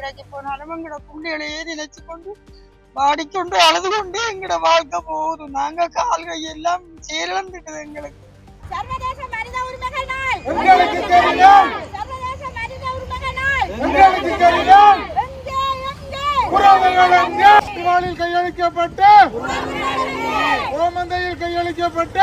நித்திரைக்கு போனாலும் எங்கட பிள்ளைகளையே நினைச்சு கொண்டு பாடிக்கொண்டு அழுது கொண்டு எங்கட வாழ்க்கை போகுது. நாங்க கால் கையெல்லாம் செயலிழந்துட்டுது எங்களுக்கு. சர்வதேச மனித உரிமைகள் நாள் எங்களுக்கு தெரியும். சர்வதேச மனித உரிமைகள் நாள் எங்களுக்கு தெரியும். எங்கே எங்கே? உறவுகள் எங்கே? திருவாளில் கையளிக்கப்பட்ட ஓமந்தையில் கையளிக்கப்பட்ட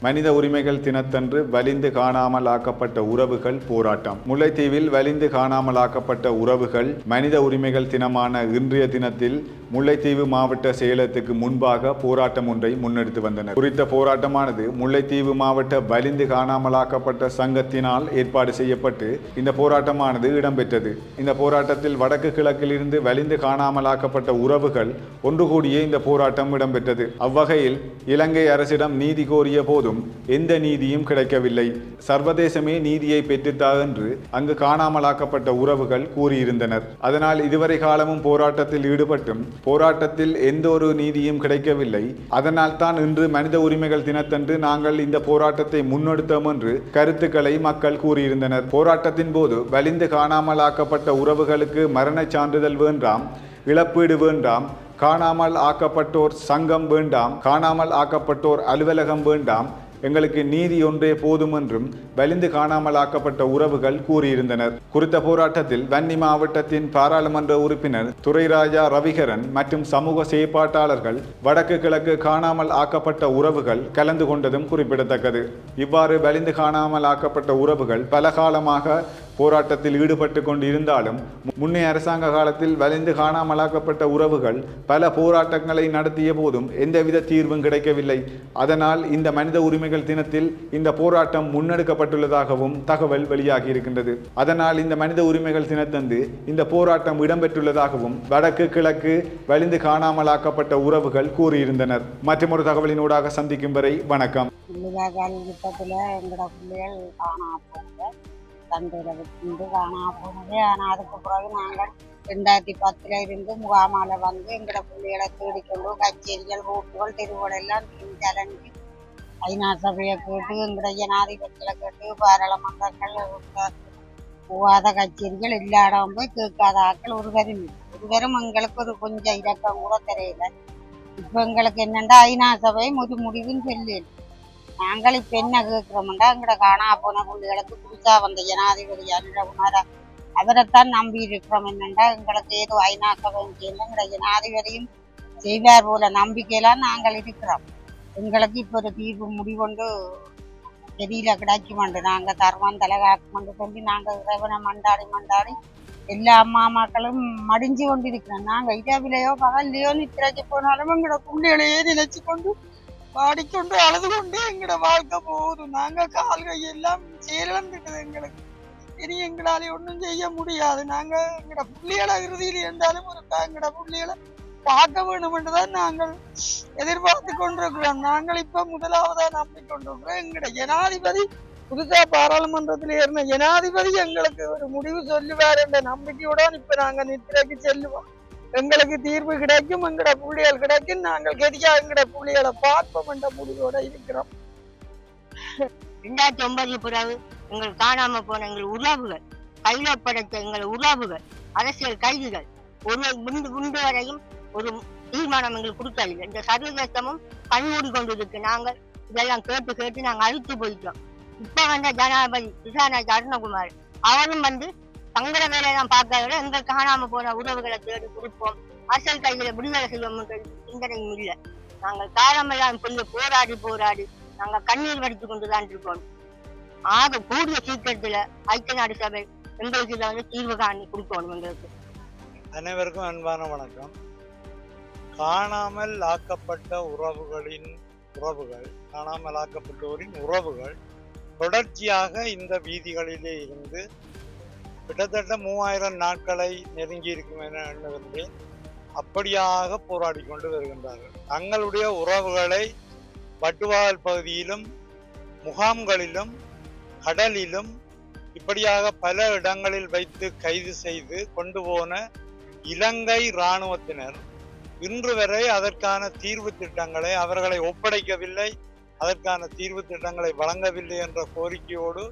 மனித உரிமைகள் தினத்தன்று வலிந்து காணாமல் ஆக்கப்பட்ட உறவுகள் போராட்டம். முல்லைத்தீவில் வலிந்து காணாமல் ஆக்கப்பட்ட உறவுகள் மனித உரிமைகள் தினமான இன்றைய தினத்தில் முல்லைத்தீவு மாவட்ட செயலகத்துக்கு முன்பாக போராட்டம் ஒன்றை முன்னெடுத்து வந்தனர். குறித்த போராட்டமானது முல்லைத்தீவு மாவட்ட வலிந்து காணாமலாக்கப்பட்ட சங்கத்தினால் ஏற்பாடு செய்யப்பட்டு இந்த போராட்டமானது இடம்பெற்றது. இந்த போராட்டத்தில் வடக்கு கிழக்கில் இருந்து வலிந்து காணாமலாக்கப்பட்ட உறவுகள் ஒன்று கூடிய இந்த போராட்டம் இடம்பெற்றது. அவ்வகையில் இலங்கை அரசிடம் நீதி கோரிய போதும் எந்த நீதியும் கிடைக்கவில்லை. சர்வதேசமே நீதியை பெற்றுத்தா என்று அங்கு காணாமலாக்கப்பட்ட உறவுகள் கூறியிருந்தனர். அதனால் இதுவரை காலமும் போராட்டத்தில் ஈடுபட்டும் போராட்டத்தில் எந்த ஒரு நீதியும் கிடைக்கவில்லை. அதனால் தான் இன்று மனித உரிமைகள் தினத்தன்று நாங்கள் இந்த போராட்டத்தை முன்னெடுத்தோம் என்று கருத்துக்களை மக்கள் கூறியிருந்தனர். போராட்டத்தின் போது வலிந்து காணாமலாக்கப்பட்ட உறவுகளுக்கு மரணச் சான்றிதழ் வேண்டாம் இழப்பீடு வேண்டாம் காணாமல் ஆக்கப்பட்டோர் சங்கம் வேண்டாம் காணாமல் ஆக்கப்பட்டோர் அலுவலகம் வேண்டாம் எங்களுக்கு நீதி ஒன்றே போதும் என்றும் வலிந்து காணாமல் ஆக்கப்பட்ட உறவுகள் கூறியிருந்தனர். குறித்த போராட்டத்தில் வன்னி மாவட்டத்தின் பாராளுமன்ற உறுப்பினர் துரைராஜா ரவிகரன் மற்றும் சமூக செயற்பாட்டாளர்கள் வடக்கு கிழக்கு காணாமல் ஆக்கப்பட்ட உறவுகள் கலந்து கொண்டதும் குறிப்பிடத்தக்கது. இவ்வாறு வலிந்து காணாமல் ஆக்கப்பட்ட உறவுகள் பல காலமாக போராட்டத்தில் ஈடுபட்டு கொண்டு இருந்தாலும் முன்னைய அரசாங்க காலத்தில் வலிந்து காணாமலாக்கப்பட்ட உறவுகள் பல போராட்டங்களை நடத்திய போதும் எந்தவித தீர்வும் கிடைக்கவில்லை. அதனால் இந்த மனித உரிமைகள் தினத்தில் இந்த போராட்டம் முன்னெடுக்கப்பட்டுள்ளதாகவும் தகவல் வெளியாகி இருக்கின்றது அதனால் இந்த மனித உரிமைகள் தினத்தந்து இந்த போராட்டம் இடம்பெற்றுள்ளதாகவும் வடக்கு கிழக்கு வலிந்து காணாமலாக்கப்பட்ட உறவுகள் கூறியிருந்தனர். மற்றொரு தகவலினூடாக சந்திக்கும் வரை வணக்கம். பிள்ளைகள் தந்தையில விட்டு காணா போனது ஆனால் அதுக்கு பிறகு நாங்கள் ரெண்டாயிரத்தி பத்துல இருந்து முகாமால வந்து எங்களோட பிள்ளைகளை தேடிக்கொண்டு கச்சேரிகள் ஓட்டுகள் தெருவுகள் எல்லாம் அலைஞ்சு ஐநா சபையை கேட்டு எங்களோட ஜனாதிபதிகளை கேட்டு பாராளுமன்றங்கள் போகாத கச்சேரிகள் இல்லாடவும் போய் கேட்காத ஆட்கள் ஒருவரும் இல்லை. ஒருவரும் எங்களுக்கு ஒரு கொஞ்சம் இலக்கம் கூட தெரியல இப்போ எங்களுக்கு என்னென்னா ஐநா சபையும் ஒரு முடிவுன்னு சொல்லி நாங்கள் இப்ப என்ன கேட்கிறோம்டா? எங்கட காணா போன பிள்ளைகளுக்கு புதுசாக வந்த ஜனாதிபதி அனுரகுமார அவரைத்தான் நம்பி இருக்கிறோம் என்னண்டா? எங்களுக்கு ஏதோ ஐநா வேண்டியது எங்கட ஜனாதிபதியும் செய்வார் போல நம்பிக்கையெல்லாம் நாங்கள் இருக்கிறோம். எங்களுக்கு இப்போ ஒரு தீர்வு முடிவொண்டு. தெரியல கிடைக்குமாண்டு நாங்கள் தருவோம் தலைகாக்குமென்று சொல்லி நாங்கள் இறைவனை மண்டாடி மண்டாடி எல்லா அம்மா மக்களும் மடிஞ்சு கொண்டிருக்கிறோம். நாங்கள் இரவிலையோ பகல்லையோ நித்திரைக்கு போனாலும் எங்களோட பிள்ளைகளையே நினைச்சு கொண்டு பாடிக்கொண்டு அழுது கொண்டு எங்கட வாழ்க்கை போகுது. நாங்க கால் கையெல்லாம் செயலிழந்துட்டுது எங்களுக்கு. இனி எங்களால ஒன்றும் செய்ய முடியாது. நாங்க எங்கட பிள்ளைகளை இறுதியில் இருந்தாலும் ஒரு எங்கட பிள்ளைகளை பார்க்க வேண்டும் என்றுதான் நாங்கள் எதிர்பார்த்து கொண்டிருக்கிறோம். நாங்கள் இப்ப முதலாவதா நம்பிக்கொண்டிருக்கிறோம் எங்களோட ஜனாதிபதி புதுசா பாராளுமன்றத்தில் இருந்த ஜனாதிபதி எங்களுக்கு ஒரு முடிவு சொல்லுவார் என்ற நம்பிக்கையுடன் இப்ப நாங்க நித்திரைக்கு செல்லுவோம். எங்களுக்கு தீர்வு கிடைக்கும் எங்கட புள்ளிகள் கிடைக்கும். நாங்கள் கெதியா எங்கட புள்ளிகளை பார்ப்போம் என்ற முடிவோட இருக்கிறோம். ரெண்டாயிரத்தி ஒன்பது பிறகு எங்கள் காணாம போன எங்கள் உறவுகள் கையில படைத்த எங்கள் உறவுகள் அரசியல் கைதிகள் ஒரு முண்டு குண்டு வரையும் ஒரு தீர்மானம் எங்களுக்கு கொடுக்கல இந்த சர்வதேசமும் கண்மூடி கொண்டிருக்கு. நாங்கள் இதெல்லாம் கேட்டு கேட்டு நாங்கள் அழுத்து போயிட்டோம். இப்ப வந்த ஜனாதிபதி விசாரணை அருணகுமார் அவரும் வந்து தங்கட வேலையெல்லாம் பார்க்கறத விட எங்கள் காணாம போன உறவுகளை தேடி கொடுப்போம். அரசல் கையில விடுதலை செய்வோம் சிந்தனையும் இல்லை. நாங்கள் காலமெல்லாம் சொல்லி போராடி போராடி நாங்க கண்ணீர் வடித்து கொண்டுதான் இருக்கோம் ஆக கூடிய சீக்கிரத்துல ஐக்கிய நாடு சபை எங்களுக்கு இதை வந்து தீர்வு காணி கொடுக்கணும் எங்களுக்கு. அனைவருக்கும் அன்பான வணக்கம். காணாமல் ஆக்கப்பட்ட உறவுகளின் உறவுகள் காணாமல் ஆக்கப்பட்டோரின் உறவுகள் தொடர்ச்சியாக இந்த வீதிகளிலே இருந்து கிட்டத்தட்ட மூவாயிரம் நாட்களை நெருங்கி இருக்கும் என எண்ணுகின்றேன் அப்படியாக போராடி கொண்டு வருகின்றார்கள். தங்களுடைய உறவுகளை வட்டுவால் பகுதியிலும் முகாம்களிலும் கடலிலும் இப்படியாக பல இடங்களில் வைத்து கைது செய்து கொண்டு போன இலங்கை இராணுவத்தினர் இன்று வரை அதற்கான தீர்வு திட்டங்களை அவர்களை ஒப்படைக்கவில்லை அதற்கான தீர்வு திட்டங்களை வழங்கவில்லை என்ற கோரிக்கையோடு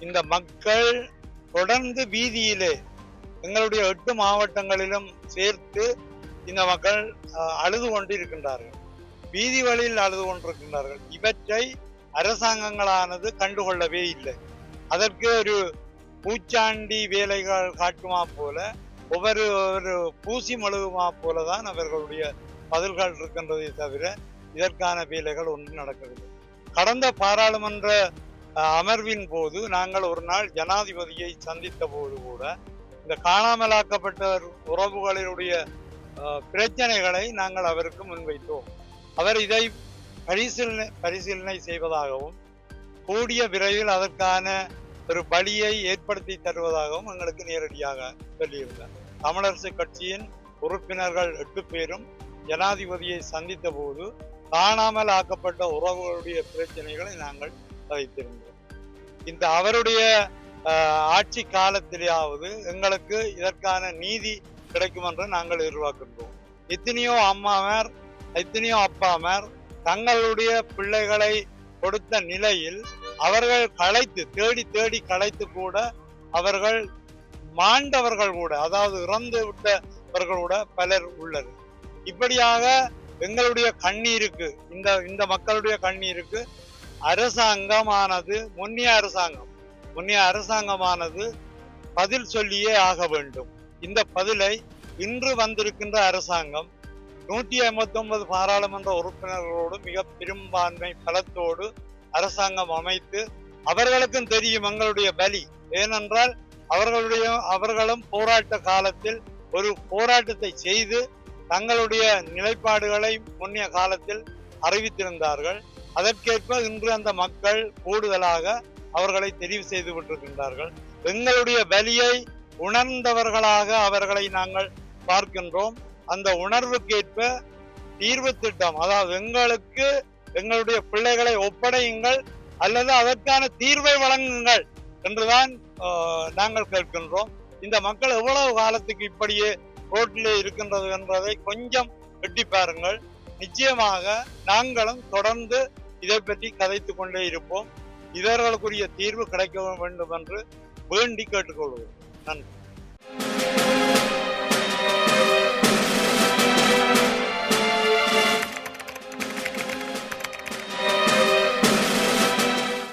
இந்த மக்கள் தொடர்ந்து வீதியிலே எங்களுடைய எட்டு மாவட்டங்களிலும் சேர்த்து இந்த மக்கள் அழுது கொண்டிருக்கின்றார்கள். வீதி வழியில் அழுது கொண்டிருக்கின்றார்கள். இவற்றை அரசாங்கங்களானது கண்டுகொள்ளவே இல்லை. அதற்கு ஒரு பூச்சாண்டி வேலைகள் காட்டுமா போல ஒவ்வொரு ஒரு பூசி மழுகுமா போல தான் அவர்களுடைய பதில்கள் இருக்கின்றதே தவிர இதற்கான வேலைகள் ஒன்று நடக்கிறது கடந்த பாராளுமன்ற அமர்வின் போது நாங்கள் ஒரு நாள் ஜனாதிபதியை சந்தித்த போது கூட இந்த காணாமலாக்கப்பட்ட உறவுகளினுடைய பிரச்சனைகளை நாங்கள் அவருக்கு முன்வைத்தோம். அவர் இதை பரிசீலனை பரிசீலனை செய்வதாகவும் கூடிய விரைவில் அதற்கான ஒரு பலியை ஏற்படுத்தி தருவதாகவும் எங்களுக்கு நேரடியாக சொல்லியிருந்தார். தமிழரசு கட்சியின் உறுப்பினர்கள் எட்டு பேரும் ஜனாதிபதியை சந்தித்த போது காணாமல் ஆக்கப்பட்ட உறவுகளுடைய பிரச்சனைகளை நாங்கள் வைத்திருந்தோம். இந்த அவருடைய ஆட்சி காலத்திலேயாவது எங்களுக்கு இதற்கான நீதி கிடைக்கும் என்று நாங்கள் எதிர்பார்க்கின்றோம். எத்தனையோ அம்மாமார் எத்தனையோ அப்பாமார் தங்களுடைய பிள்ளைகளை கொடுத்த நிலையில் அவர்கள் களைத்து தேடி தேடி களைத்து கூட அவர்கள் மாண்டவர்கள் கூட அதாவது இறந்து விட்டவர்கள் கூட பலர் உள்ளது இப்படியாக எங்களுடைய கண்ணீருக்கு இந்த இந்த மக்களுடைய கண்ணீருக்கு அரசாங்கமானது முன்னிய அரசாங்கம். முன்னிய அரசாங்கமானது பதில் சொல்லியே ஆக வேண்டும். இந்த பதிலை இன்று வந்திருக்கின்ற அரசாங்கம் நூற்றி ஐம்பத்தி ஒன்பது பாராளுமன்ற உறுப்பினர்களோடு மிக பெரும்பான்மை பலத்தோடு அரசாங்கம் அமைத்து அவர்களுக்கும் தெரியும் எங்களுடைய பலி ஏனென்றால் அவர்களுடைய அவர்களும் போராட்ட காலத்தில் ஒரு போராட்டத்தை செய்து தங்களுடைய நிலைப்பாடுகளை முன்னிய காலத்தில் அறிவித்திருந்தார்கள். அதற்கேற்ப இன்று அந்த மக்கள் கூடுதலாக அவர்களை தெரிவு செய்து விட்டிருக்கின்றார்கள் எங்களுடைய பலியை உணர்ந்தவர்களாக அவர்களை நாங்கள் பார்க்கின்றோம். அந்த உணர்வுக்கேற்ப தீர்வு திட்டம் அதாவது எங்களுக்கு எங்களுடைய பிள்ளைகளை ஒப்படையுங்கள் அல்லது அதற்கான தீர்வை வழங்குங்கள் என்றுதான் நாங்கள் கேட்கின்றோம். இந்த மக்கள் எவ்வளவு காலத்துக்கு இப்படியே ரோட்டிலே இருக்கின்றது என்பதை கொஞ்சம் எட்டி பாருங்கள். நிச்சயமாக நாங்களும் தொடர்ந்து இதை பற்றி கதைத்து கொண்டே இருப்போம். இவர்களுக்குரிய தீர்வு கிடைக்க வேண்டும் என்று வேண்டி கேட்டுக்கொள்வோம் நன்றி.